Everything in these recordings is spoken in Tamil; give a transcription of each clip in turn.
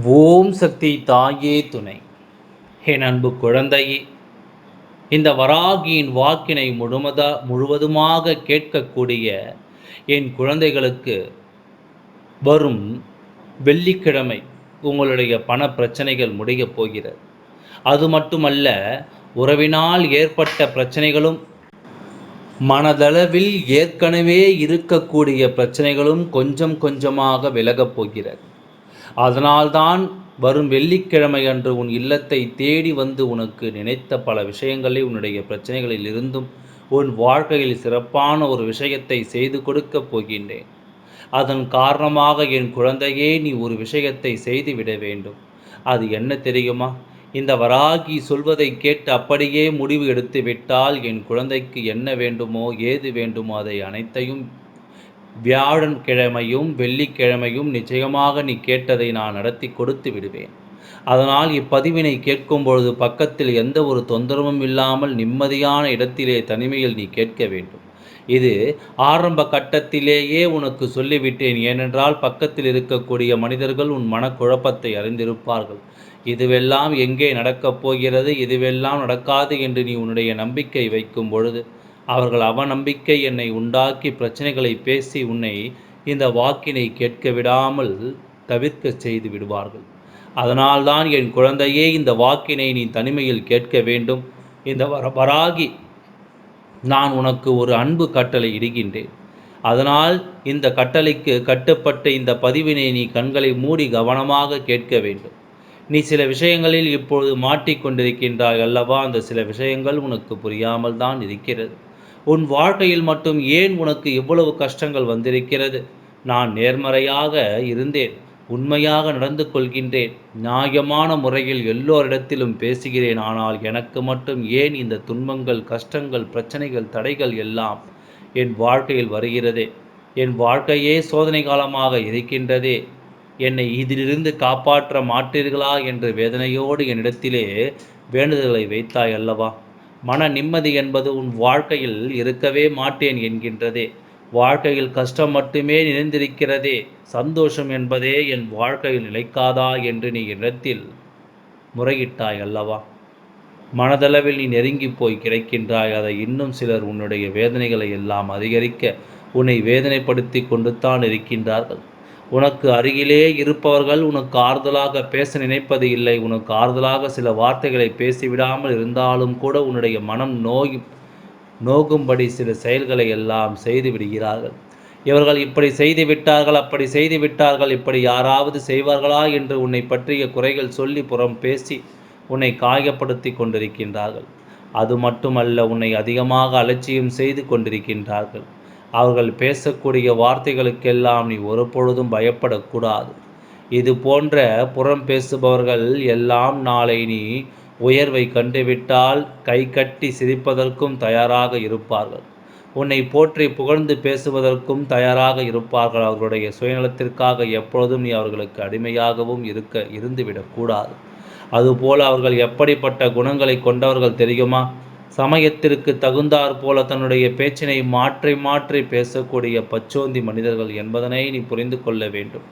ஓம் சக்தி தாயே துணை. என் அன்பு குழந்தையே இந்த வராகியின் வாக்கினை முழுமதா முழுவதுமாக கேட்கக்கூடிய என் குழந்தைகளுக்கு வரும் வெள்ளிக்கிழமை உங்களுடைய பண பிரச்சனைகள் முடியப் போகிறது. அது மட்டுமல்ல உறவினால் ஏற்பட்ட பிரச்சனைகளும் மனதளவில் ஏற்கனவே இருக்கக்கூடிய பிரச்சனைகளும் கொஞ்சம் கொஞ்சமாக விலகப் போகிறது. அதனால்தான் வரும் வெள்ளிக்கிழமை அன்று உன் இல்லத்தை தேடி வந்து உனக்கு நினைத்த பல விஷயங்களை உன்னுடைய பிரச்சனைகளில் இருந்தும் உன் வாழ்க்கையில் சிறப்பான ஒரு விஷயத்தை செய்து கொடுக்கப் போகின்றேன். அதன் காரணமாக என் குழந்தையே நீ ஒரு விஷயத்தை செய்துவிட வேண்டும். அது என்ன தெரியுமா? இந்த வராகி சொல்வதை கேட்டு அப்படியே முடிவு எடுத்து விட்டால் என் குழந்தைக்கு என்ன வேண்டுமோ ஏது வேண்டுமோ அதை அனைத்தையும் வியாழன் கிழமையும் வெள்ளிக்கிழமையும் நிச்சயமாக நீ கேட்டதை நான் நடத்தி கொடுத்து விடுவேன். அதனால் இப்பதிவினை கேட்கும் பொழுது பக்கத்தில் எந்த ஒரு தொந்தரவும் இல்லாமல் நிம்மதியான இடத்திலே தனிமையில் நீ கேட்க வேண்டும். இது ஆரம்ப கட்டத்திலேயே உனக்கு சொல்லிவிட்டேன். ஏனென்றால் பக்கத்தில் இருக்கக்கூடிய மனிதர்கள் உன் மனக்குழப்பத்தை அறிந்திருப்பார்கள். இதுவெல்லாம் எங்கே நடக்கப் போகிறது இதுவெல்லாம் நடக்காது என்று நீ உன்னுடைய நம்பிக்கை வைக்கும் பொழுது அவர்கள் அவநம்பிக்கை என்னை உண்டாக்கி பிரச்சனைகளை பேசி உன்னை இந்த வாக்கினை கேட்க விடாமல் தவிர்க்க செய்து விடுவார்கள். அதனால்தான் என் குழந்தையே இந்த வாக்கினை நீ தனிமையில் கேட்க வேண்டும். இந்த வர வராகி நான் உனக்கு ஒரு அன்பு கட்டளை இடுகின்றேன். அதனால் இந்த கட்டளைக்கு கட்டுப்பட்ட இந்த பதிவினை நீ கண்களை மூடி கவனமாக கேட்க வேண்டும். நீ சில விஷயங்களில் இப்பொழுது மாட்டிக்கொண்டிருக்கின்றாய் அல்லவா? அந்த சில விஷயங்கள் உனக்கு புரியாமல் தான் இருக்கிறது. உன் வாழ்க்கையில் மட்டும் ஏன் உனக்கு இவ்வளவு கஷ்டங்கள் வந்திருக்கிறது? நான் நேர்மறையாக இருந்தேன். உண்மையாக நடந்து கொள்கின்றேன். நியாயமான முறையில் எல்லோரிடத்திலும் பேசுகிறேன். ஆனால் எனக்கு மட்டும் ஏன் இந்த துன்பங்கள் கஷ்டங்கள் பிரச்சனைகள் தடைகள் எல்லாம் என் வாழ்க்கையில் வருகிறதே? என் வாழ்க்கையே சோதனை காலமாக இருக்கின்றதே? என்னை இதிலிருந்து காப்பாற்ற மாட்டீர்களா? என்ற வேதனையோடு என்னிடத்திலே வேண்டுதல்களை வைத்தாய் அல்லவா? மன நிம்மதி என்பது உன் வாழ்க்கையில் இருக்கவே மாட்டேன் என்கின்றதே. வாழ்க்கையில் கஷ்டம் மட்டுமே நினைந்திருக்கிறதே சந்தோஷம் என்பதே என் வாழ்க்கையில் நிலைக்காதா என்று நீ இடத்தில் முறையிட்டாய் அல்லவா? மனதளவில் நீ நெருங்கி போய் கிடைக்கின்றாய். அதை இன்னும் சிலர் உன்னுடைய வேதனைகளை எல்லாம் அதிகரிக்க உன்னை வேதனைப்படுத்தி கொண்டு தான் இருக்கின்றார்கள். உனக்கு அருகிலே இருப்பவர்கள் உனக்கு ஆறுதலாக பேச நினைப்பது இல்லை. உனக்கு ஆறுதலாக சில வார்த்தைகளை பேசிவிடாமல் இருந்தாலும் கூட உன்னுடைய மனம் நோய் நோகும்படி சில செயல்களை எல்லாம் செய்து விடுகிறார்கள். இவர்கள் இப்படி செய்து விட்டார்கள் அப்படி செய்து விட்டார்கள் இப்படி யாராவது செய்வார்களா என்று உன்னை பற்றிய குறைகள் சொல்லி புறம் பேசி உன்னை காயப்படுத்தி கொண்டிருக்கின்றார்கள். அது மட்டுமல்ல உன்னை அதிகமாக அலட்சியம் செய்து கொண்டிருக்கின்றார்கள். அவர்கள் பேசக்கூடிய வார்த்தைகளுக்கெல்லாம் நீ ஒரு பொழுதும் பயப்படக்கூடாது. இது போன்ற புறம் பேசுபவர்கள் எல்லாம் நாளை நீ உயர்வை கண்டுவிட்டால் கை கட்டி சிரிப்பதற்கும் தயாராக இருப்பார்கள். உன்னை போற்றி புகழ்ந்து பேசுவதற்கும் தயாராக இருப்பார்கள். அவர்களுடைய சுயநலத்திற்காக எப்பொழுதும் நீ அவர்களுக்கு அடிமையாகவும் இருக்க இருந்துவிடக்கூடாது. அதுபோல் அவர்கள் எப்படிப்பட்ட குணங்களை கொண்டவர்கள் தெரியுமா? சமயத்திற்கு தகுந்தாற் போல தன்னுடைய பேச்சினை மாற்றி மாற்றி பேசக்கூடிய பச்சோந்தி மனிதர்கள் என்பதனை நீ புரிந்து கொள்ள வேண்டும்.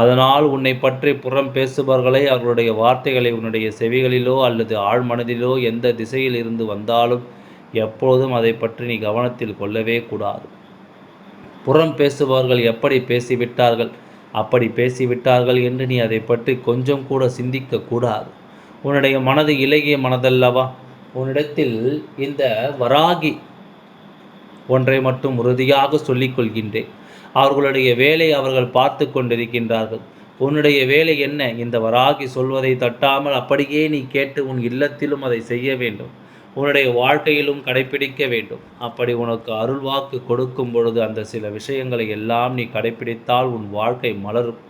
அதனால் உன்னை பற்றி புறம் பேசுபவர்களை அவர்களுடைய வார்த்தைகளை உன்னுடைய செவிகளிலோ அல்லது ஆழ்மனதிலோ எந்த திசையில் இருந்து வந்தாலும் எப்பொழுதும் அதை பற்றி நீ கவனத்தில் கொள்ளவே கூடாது. புறம் பேசுபவர்கள் எப்படி பேசிவிட்டார்கள்? அப்படி பேசிவிட்டார்கள் என்று நீ அதை பற்றி கொஞ்சம் கூட சிந்திக்க கூடாது. உன்னுடைய மனது இலகிய மனதல்லவா? உன்னிடத்தில் இந்த வராகி ஒன்றை மட்டும் உறுதியாக சொல்லிக்கொள்கின்றேன் அவர்களுடைய வேலை அவர்கள் பார்த்து கொண்டிருக்கின்றார்கள். உன்னுடைய வேலை என்ன? இந்த வராகி சொல்வதை தட்டாமல் அப்படியே நீ கேட்டு உன் இல்லத்திலும் அதை செய்ய வேண்டும். உன்னுடைய வாழ்க்கையிலும் கடைபிடிக்க வேண்டும். அப்படி உனக்கு அருள்வாக்கு கொடுக்கும் பொழுது அந்த சில விஷயங்களை எல்லாம் நீ கடைபிடித்தால் உன் வாழ்க்கை மலரும்.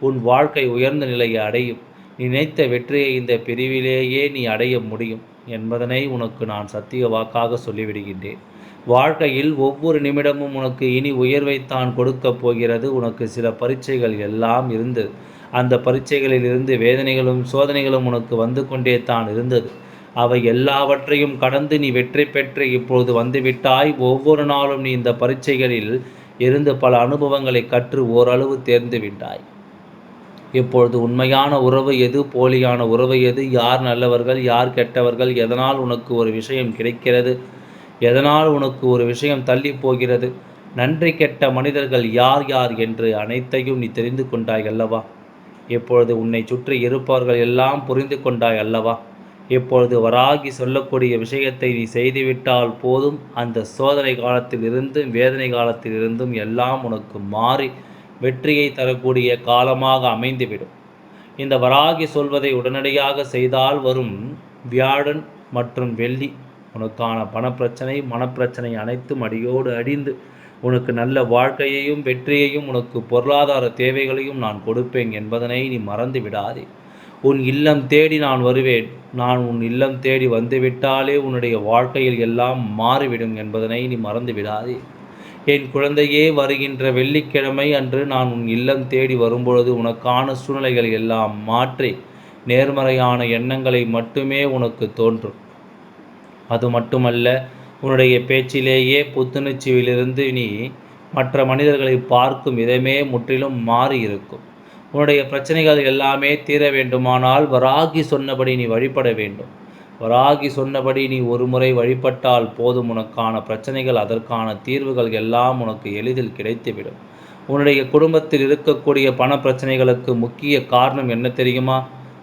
உன் வாழ்க்கை உயர்ந்த நிலையை அடையும். நினைத்த வெற்றியை இந்த பிரிவிலேயே நீ அடைய முடியும். என்பதனை உனக்கு நான் சத்திய வாக்காக சொல்லிவிடுகின்றேன். வாழ்க்கையில் ஒவ்வொரு நிமிடமும் உனக்கு இனி உயர்வைத்தான் கொடுக்கப் போகிறது. உனக்கு சில பரீட்சைகள் எல்லாம் இருந்தது அந்த பரீட்சைகளில் இருந்து வேதனைகளும் சோதனைகளும் உனக்கு வந்து கொண்டே தான் இருந்தது. அவை எல்லாவற்றையும் கடந்து நீ வெற்றி பெற்று இப்பொழுது வந்துவிட்டாய். ஒவ்வொரு நாளும் நீ இந்த பரீட்சைகளில் இருந்து பல அனுபவங்களை கற்று ஓரளவு தேர்ந்து விட்டாய். இப்பொழுது உண்மையான உறவு எது? போலியான உறவு எது? யார் நல்லவர்கள்? யார் கெட்டவர்கள்? எதனால் உனக்கு ஒரு விஷயம் கிடைக்கிறது? எதனால் உனக்கு ஒரு விஷயம் தள்ளி போகிறது? நன்றி கெட்ட மனிதர்கள் யார் யார் என்று அனைத்தையும் நீ தெரிந்து கொண்டாய் அல்லவா? இப்பொழுது உன்னை சுற்றி இருப்பவர்கள் எல்லாம் புரிந்து கொண்டாய் அல்லவா? இப்பொழுது வராகி சொல்லக்கூடிய விஷயத்தை நீ செய்துவிட்டால் போதும். அந்த சோதனை காலத்தில் இருந்தும் வேதனை காலத்தில் இருந்தும் எல்லாம் உனக்கு மாறி வெற்றியை தரக்கூடிய காலமாக அமைந்துவிடும். இந்த வராகி சொல்வதை உடனடியாக செய்தால் வரும் வியாழன் மற்றும் வெள்ளி. உனக்கான பணப்பிரச்சனை மனப்பிரச்சனை அனைத்தும் அடியோடு அடிந்து உனக்கு நல்ல வாழ்க்கையையும் வெற்றியையும் உனக்கு பொருளாதார தேவைகளையும் நான் கொடுப்பேன் என்பதனை நீ மறந்து விடாதே. உன் இல்லம் தேடி நான் வருவேன். நான் உன் இல்லம் தேடி வந்துவிட்டாலே உன்னுடைய வாழ்க்கையில் எல்லாம் மாறிவிடும் என்பதனை நீ மறந்து விடாதே. என் குழந்தையே வருகின்ற வெள்ளிக்கிழமை அன்று நான் உன் இல்லம் தேடி வரும்பொழுது உனக்கான சூழ்நிலைகள் எல்லாம் மாற்றி நேர்மறையான எண்ணங்களை மட்டுமே உனக்கு தோன்றும். அது மட்டுமல்ல உன்னுடைய பேச்சிலேயே புத்துணர்ச்சியிலிருந்து நீ மற்ற மனிதர்களை பார்க்கும் விதமே முற்றிலும் மாறி இருக்கும் உன்னுடைய பிரச்சனைகள் எல்லாமே தீர வேண்டுமானால் வராகி சொன்னபடி நீ வழிபட வேண்டும். வராகி சொன்னபடி நீ ஒரு முறை வழிபட்டால் போதும் உனக்கான பிரச்சனைகள் அதற்கான தீர்வுகள் எல்லாம் உனக்கு எளிதில் கிடைத்துவிடும். உன்னுடைய குடும்பத்தில் இருக்கக்கூடிய பண பிரச்சனைகளுக்கு முக்கிய காரணம் என்ன தெரியுமா?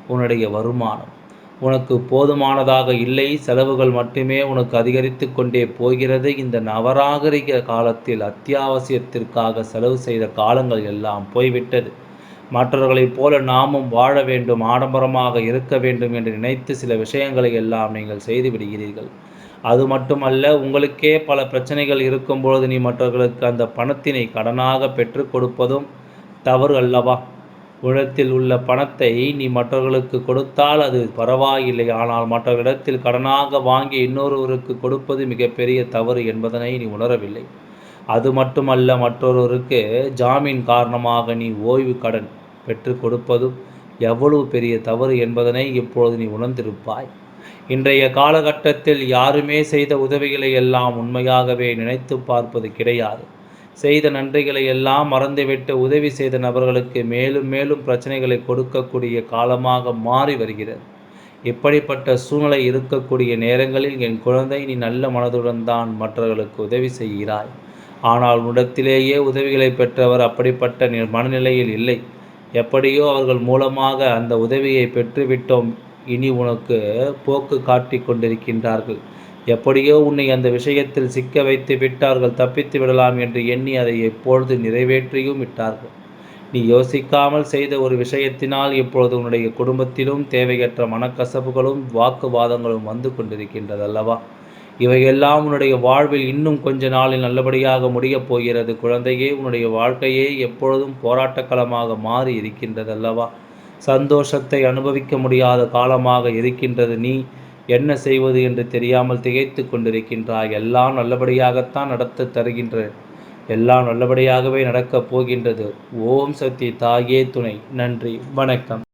உன்னுடைய வருமானம். உனக்கு போதுமானதாக இல்லை செலவுகள் மட்டுமே உனக்கு அதிகரித்து கொண்டே போகிறது. இந்த நவராகரிக காலத்தில் அத்தியாவசியத்திற்காக செலவு செய்த காலங்கள் எல்லாம் போய்விட்டது. மற்றவர்களைப் போல நாமும் வாழ வேண்டும் ஆடம்பரமாக இருக்க வேண்டும் என்று நினைத்து சில விஷயங்களை எல்லாம் நீங்கள் செய்து விடுகிறீர்கள். அது மட்டுமல்ல உங்களுக்கே பல பிரச்சனைகள் இருக்கும்பொழுது நீ மற்றவர்களுக்கு அந்த பணத்தினை கடனாக பெற்று கொடுப்பதும் தவறு அல்லவா? உலகத்தில் உள்ள பணத்தை நீ மற்றவர்களுக்கு கொடுத்தால் அது பரவாயில்லை. ஆனால் மற்றவர்களிடத்தில் கடனாக வாங்கி இன்னொருவருக்கு கொடுப்பது மிகப்பெரிய தவறு என்பதனை நீ உணரவில்லை. அது மட்டுமல்ல மற்றொருவருக்கு ஜாமீன் காரணமாக நீ ஓய்வு கடன் பெற்றுக் கொடுப்பதும் எவ்வளவு பெரிய தவறு என்பதனை இப்பொழுது நீ உணர்ந்திருப்பாய். இன்றைய காலகட்டத்தில் யாருமே செய்த உதவிகளை எல்லாம் உண்மையாகவே நினைத்து பார்ப்பது கிடையாது. செய்த நன்றிகளை எல்லாம் மறந்துவிட்டு உதவி செய்த நபர்களுக்கு மேலும் மேலும் பிரச்சனைகளை கொடுக்கக்கூடிய காலமாக மாறி வருகிறது. இப்படிப்பட்ட சூழ்நிலை இருக்கக்கூடிய நேரங்களில் என் குழந்தை நீ நல்ல மனதுடன் தான் மற்றவர்களுக்கு உதவி செய்கிறாய். ஆனால் உடத்திலேயே உதவிகளை பெற்றவர் அப்படிப்பட்ட மனநிலையில் இல்லை. எப்படியோ அவர்கள் மூலமாக அந்த உதவியை பெற்றுவிட்டோம். இனி உனக்கு போக்கு காட்டி கொண்டிருக்கின்றார்கள். எப்படியோ உன்னை அந்த விஷயத்தில் சிக்க வைத்து விட்டார்கள் தப்பித்து விடலாம் என்று எண்ணி அதை எப்பொழுது நிறைவேற்றியும் விட்டார்கள். நீ யோசிக்காமல் செய்த ஒரு விஷயத்தினால் இப்பொழுது உன்னுடைய குடும்பத்திலும் தேவையற்ற மனக்கசப்புகளும் வாக்குவாதங்களும் வந்து கொண்டிருக்கின்றது அல்லவா இவையெல்லாம் உன்னுடைய வாழ்வில் இன்னும் கொஞ்ச நாளில் நல்லபடியாக முடியப் போகிறது. குழந்தையே உன்னுடைய வாழ்க்கையே எப்பொழுதும் போராட்டக்களமாக மாறி இருக்கின்றது அல்லவா சந்தோஷத்தை அனுபவிக்க முடியாத காலமாக இருக்கின்றது. நீ என்ன செய்வது என்று தெரியாமல் திகைத்து கொண்டிருக்கின்றாய். எல்லாம் நல்லபடியாகத்தான் நடத்த தருகின்ற எல்லாம் நல்லபடியாகவே நடக்கப் போகின்றது. ஓம் சக்தி தாயே துணை. நன்றி. வணக்கம்.